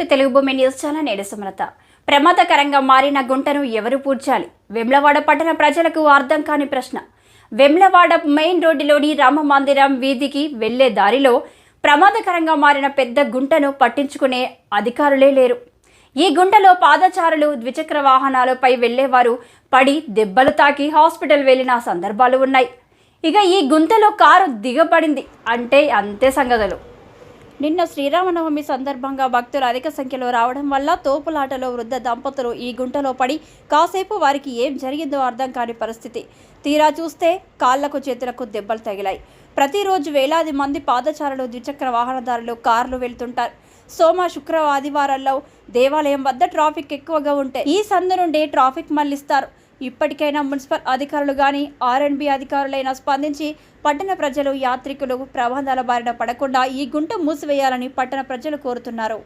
To Telugu భూమి news channel నేడు సుమలత. ప్రమాదకరంగా మారిన గుంటను ఎవరు పూడ్చాలి? వెమ్లవాడ పట్టణ ప్రజలకు అర్థం కాని ప్రశ్న. వెమ్లవాడ మెయిన్ రోడ్డులోని రామ మందిరం వీధికి వెళ్ళే దారిలో ప్రమాదకరంగా మారిన పెద్ద గుంటను పట్టించుకునే అధికారులే లేరు. ఈ గుంటలో పాదచారులు ద్విచక్ర వాహనాలపై వెళ్ళేవారు పడి దెబ్బలు తాకి హాస్పిటల్ వెళ్ళిన సందర్భాలు ఉన్నాయి. ఇక ఈ గుంతలో కారు దిగబడింది. అంటే అంతే సంగతులు. నిన్న శ్రీరామనవమి సందర్భంగా భక్తులు అధిక సంఖ్యలో రావడం వల్ల తోపులాటలో వృద్ధ దంపతులు ఈ గుంటలో పడి కాసేపు వారికి ఏం జరిగిందో అర్థం కాని పరిస్థితి. తీరా చూస్తే కాళ్ళకు చేతులకు దెబ్బలు తగిలాయి. ప్రతిరోజు వేలాది మంది పాదచారులు ద్విచక్ర వాహనదారులు కార్లు వెళ్తుంటారు. సోమ శుక్ర ఆదివారాల్లో దేవాలయం వద్ద ట్రాఫిక్ ఎక్కువగా ఉంటే ఈ సందు నుండి ట్రాఫిక్ మళ్ళిస్తారు. ఇప్పటికైనా మున్సిపల్ అధికారులు కానీ ఆర్ఎండ్బి అధికారులైనా స్పందించి పట్టణ ప్రజలు యాత్రికులు ప్రమాదాల బారిన పడకుండా ఈ గుంట మూసివేయాలని పట్టణ ప్రజలు కోరుతున్నారు.